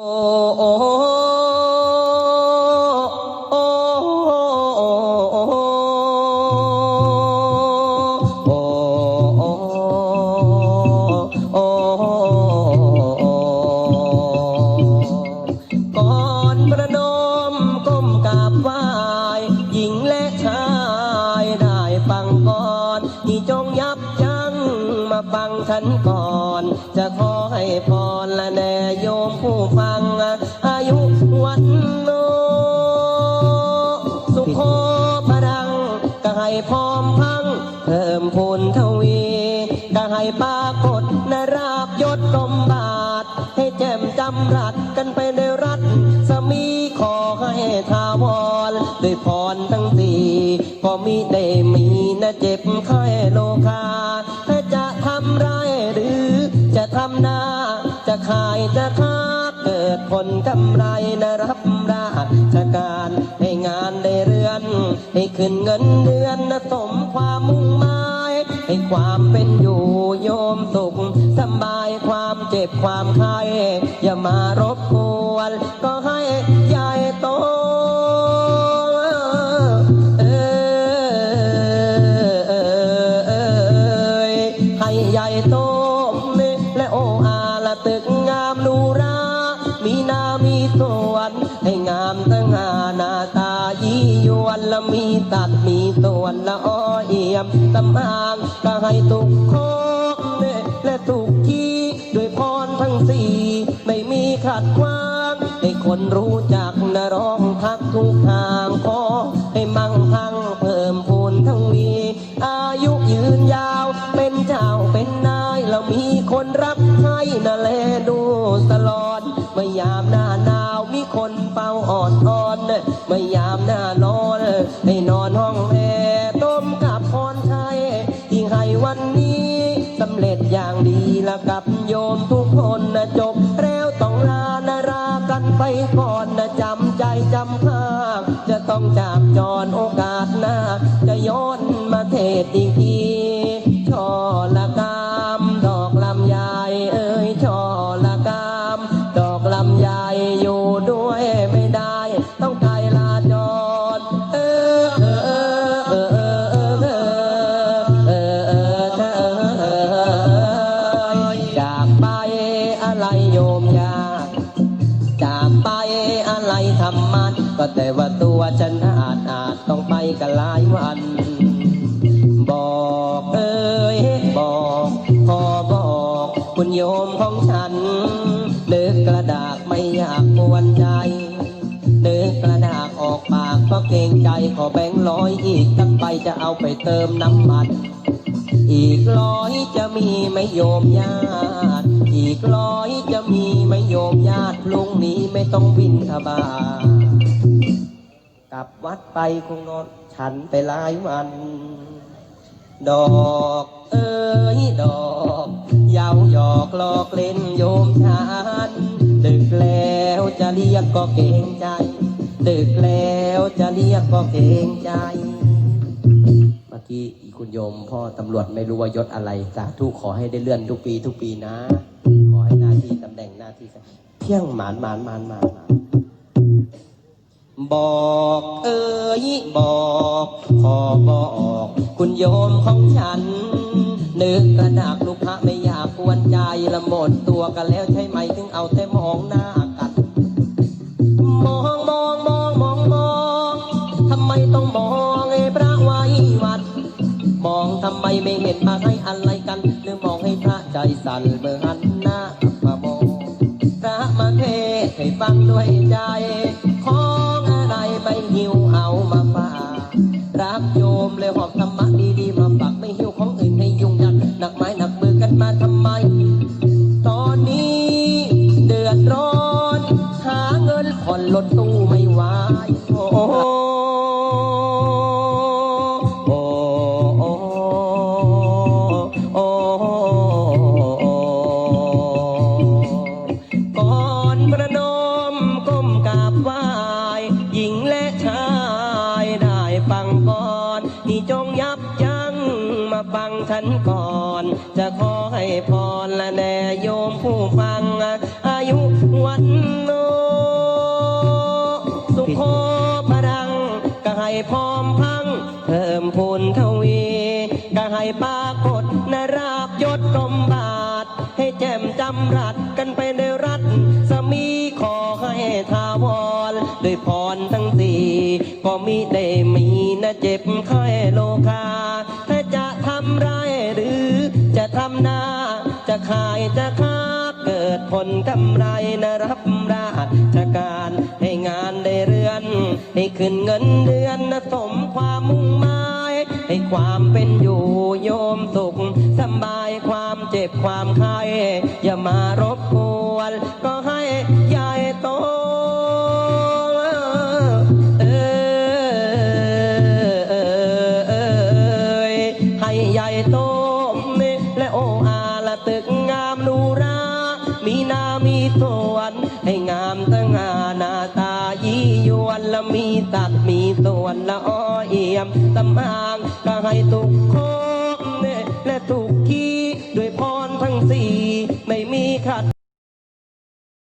โอ้โอ้โอ้โอ้ก่อนประนมก้มกราบไหว้หญิงและชายได้ฟังก่อนที่จงยับยั้งมาฟังฉันก่อน จะขอให้พรและแน่โยมผู้ฟัง พร้อมพัง เพิ่มพูนทวีก็ให้ปรากฏนราบยศกลมบาท ให้แจ่มจำรัดกันไปในรัฐ สมีขอให้ทาวรด้วยพรทั้งสี่ก็มีได้มีนะเจ็บไข้โลคาถ้าจะทำไรหรือ จะทำนาจะขายจะค้าเกิดผลกำไรนะรับราชการ ขึ้นเงินเดือนนะสมความมุ่งหมายให้ความเป็นอยู่โยมสุขสบายความเจ็บความไข้อย่ามารอ ละมีตัดมีส่วนละอ้อเอี่ยมตำหางก็ให้ตุกโคกและตุกขี้ด้วยพรทั้งสี่ไม่มีขัดขวางให้คนรู้จักนะร้องพักทุกทางขอให้มั่งพังเพิ่มพูนทั้งวีอายุยืนยาวเป็นเจ้าเป็นนายแล้วมีคนรักให้นะแลดูตลอดเมื่อยามหน้าหน้า มีคนเฝ้าอ่อนอ่อนเมื่อยามหน้าร้อนให้นอนห้องแอร์ต้มกับพรชัยที่ให้วันนี้สำเร็จอย่างดีละกับโยมทุกคนนะจบแล้วต้องลานะรากันไปก่อนนะจำใจจำภาคจะต้องจากจรโอกาส ต้องไกลลาจอดเออเออเออเออเออเออจากไปอะไรโยมยาจากไปอะไรทำมัน ก็แต่ว่าตัวฉันอาจอาจต้องไปกันหลายวันบอกเอ้ยบอกพอบอก คุณโยมของฉันเลิกกล ก็เกรงใจขอแบงค์ร้อยอีกตั้งไปจะเอาไปเติมน้ำมัน อีกร้อยจะมีไม่โยมญาติ อีกร้อยจะมีไม่โยมญาติลุงนี้ไม่ต้องบินทบาทกลับวัดไปคงนอนฉันไปหลายวัน ดอกเอ้ยดอกเยาวหยอกลอกเล่นโยมฉันดึกแล้วจะเรียกก็เกรงใจ ดึกแล้วจะเรียกก็เกรงใจ เมื่อกี้อีคุณโยมพ่อตำรวจไม่รู้ว่ายศอะไรสาธุขอให้ได้เลื่อนทุกปีทุกปีนะ ขอให้หน้าที่ตำแหน่งหน้าที่เพียงหมานหมานหมานหมานมาบอกเอ้ยบอก ขอบอก คุณโยมของฉันนึกกระดากลูกพระไม่อยากกวนใจละหมดตัวกันแล้วใช่ไหมถึงเอาแต่ม ไม่เห็นมาให้อะไรกันหรือมองให้พระใจสั่นเมื่อหันหน้ามามองพระมาเทศให้ฟังด้วยใจ ของอะไรไปหิวเอามาฝากรับโยมเลยหอบธรรมะดีๆมาฝากไม่หิวของอื่นให้ยุ่งยันหนักไม้หนักมือกันมาทำไม ตอนนี้เดือดร้อน หาเงินผ่อนรถตู้ไม่ไหวโอ้ มาฟังฉันก่อน จะขอให้พรและแด่โยมผู้ฟัง อายุวันโนสุขโขพรังก็ให้พร้อมพัง เพิ่มพูนทวีก็ให้ปากฏนราบยศกรมบาท ให้แจ่มจำรัดกันไปในรัฐสมีขอให้ทาวรด้วยพรทั้งสี่ก็มิได้มีนะเจ็บไข้โลกา จะขายจะค้าเกิดผลกำไรนะรับราชการให้งานได้เรือน ให้ขึ้นเงินเดือนนะสมความมุ่งหมาย ให้ความเป็นอยู่โยมสุขสบายความเจ็บความไข้อย่ามารบกวนก็ให้ใหญ่โตให้ใหญ่โต ตึกงามนูรา มีนามีสวนให้งามตั้งาหน้าตายี่ยวนและมีตัดมีส่วนละอ้อเอี่ยมตำหางก็ให้ตุกโคมเนและตุกขี้ด้วยพรทั้งสี่ไม่มีขัด